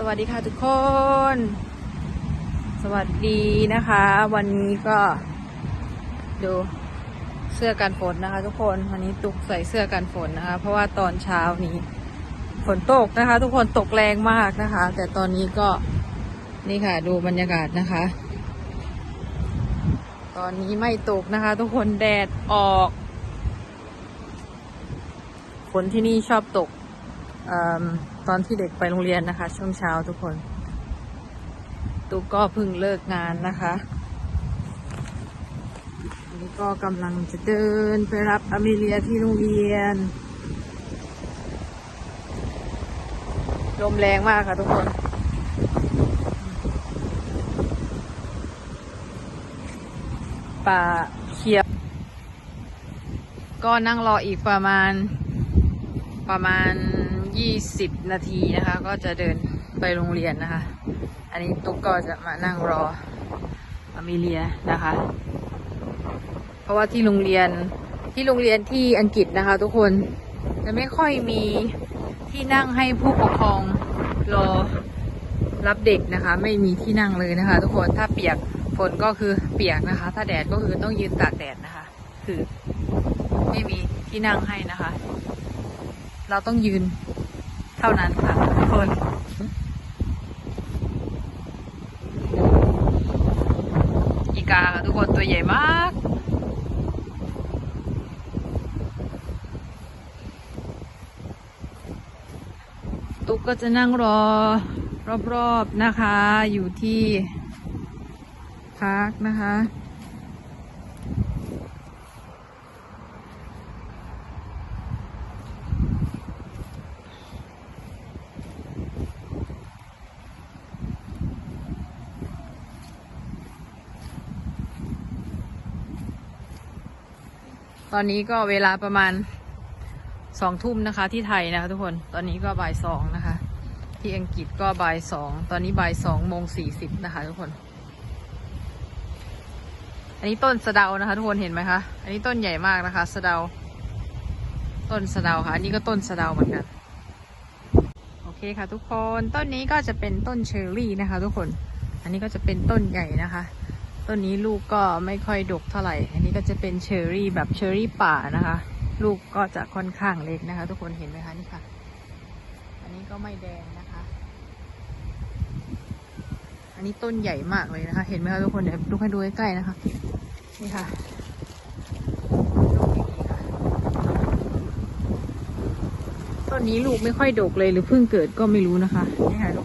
สวัสดีค่ะทุกคน สวัสดีนะคะ วันนี้ก็ดูเสื้อกันฝนนะคะ ทุกคนวันนี้ตุกใส่เสื้อกันฝนนะคะ เพราะว่าตอนเช้านี้ฝนตกนะคะ ทุกคนตกแรงมากนะคะ แต่ตอนนี้ก็นี่ค่ะ ดูบรรยากาศนะคะ ตอนนี้ไม่ตกนะคะ ทุกคนแดดออก ฝนที่นี่ชอบตก อตอนที่เด็กไปโรงเรียนนะคะ ช่วงเช้าทุกคน ตุ๊กก็เพิ่งเลิกงานนะคะอันนี้ก็กำลังจะเดินไปรับอเมเลียที่โรงเรียน ลมแรงมากค่ะทุกคนป่าเขียว ก็นั่งรออีกประมาณประมาณ ยี่สิบนาทีนะคะ ก็จะเดินไปโรงเรียนนะคะ อันนี้ตุ๊กก็จะมานั่งรออเมเลียนะคะ เพราะว่าที่โรงเรียนที่โรงเรียนที่อังกฤษนะคะ ทุกคนจะไม่ค่อยมีที่นั่งให้ผู้ปกครองรอรับเด็กนะคะ ไม่มีที่นั่งเลยนะคะ ทุกคนถ้าเปียกฝนก็คือเปียกนะคะ ถ้าแดดก็คือต้องยืนตากแดดนะคะ คือไม่มีที่นั่งให้นะคะ เราต้องยืน เท่านั้นค่ะทุกคนอีกาค่ะทุกคนตัวใหญ่มาก ตุ๊กก็จะนั่งรอรอบๆนะคะ อยู่ที่พักนะคะ อนนี้ก็เวลาประมาณสองทุ่มนะคะ ที่ไทยนะคะทุกคน ตอนนี้ก็บ่ายสองนะคะ ที่อังกฤษก็บ่ายสอง ตอนนี้บ่ายสองโมงสี่สิบนะคะ ทุกคน อันนี้ต้นสะเดานะคะ ทุกคนเห็นไหมคะ อันนี้ต้นใหญ่มากนะคะสะเดา ต้นสะเดาค่ะ อันนี้ก็ต้นสะเดาเหมือนกัน โอเคค่ะ ทุกคน ต้นนี้ก็จะเป็นต้นเชอร์รี่นะคะ ทุกคน อันนี้ก็จะเป็นต้นใหญ่นะคะ ต้นนี้ลูกก็ไม่ค่อยดกเท่าไหร่ อันนี้ก็จะเป็นเชอร์รี่แบบเชอร์รี่ป่านะคะ ลูกก็จะค่อนข้างเล็กนะคะ ทุกคนเห็นไหมคะนี่ค่ะ อันนี้ก็ไม่แดงนะคะ อันนี้ต้นใหญ่มากเลยนะคะ เห็นไหมคะทุกคนเดี๋ยวลูกให้ดูใกล้ๆนะคะ นี่ค่ะลูกอย่างนี้ค่ะต้นนี้ลูกไม่ค่อยดกเลยหรือเพิ่งเกิดก็ไม่รู้นะคะนี่ค่ะ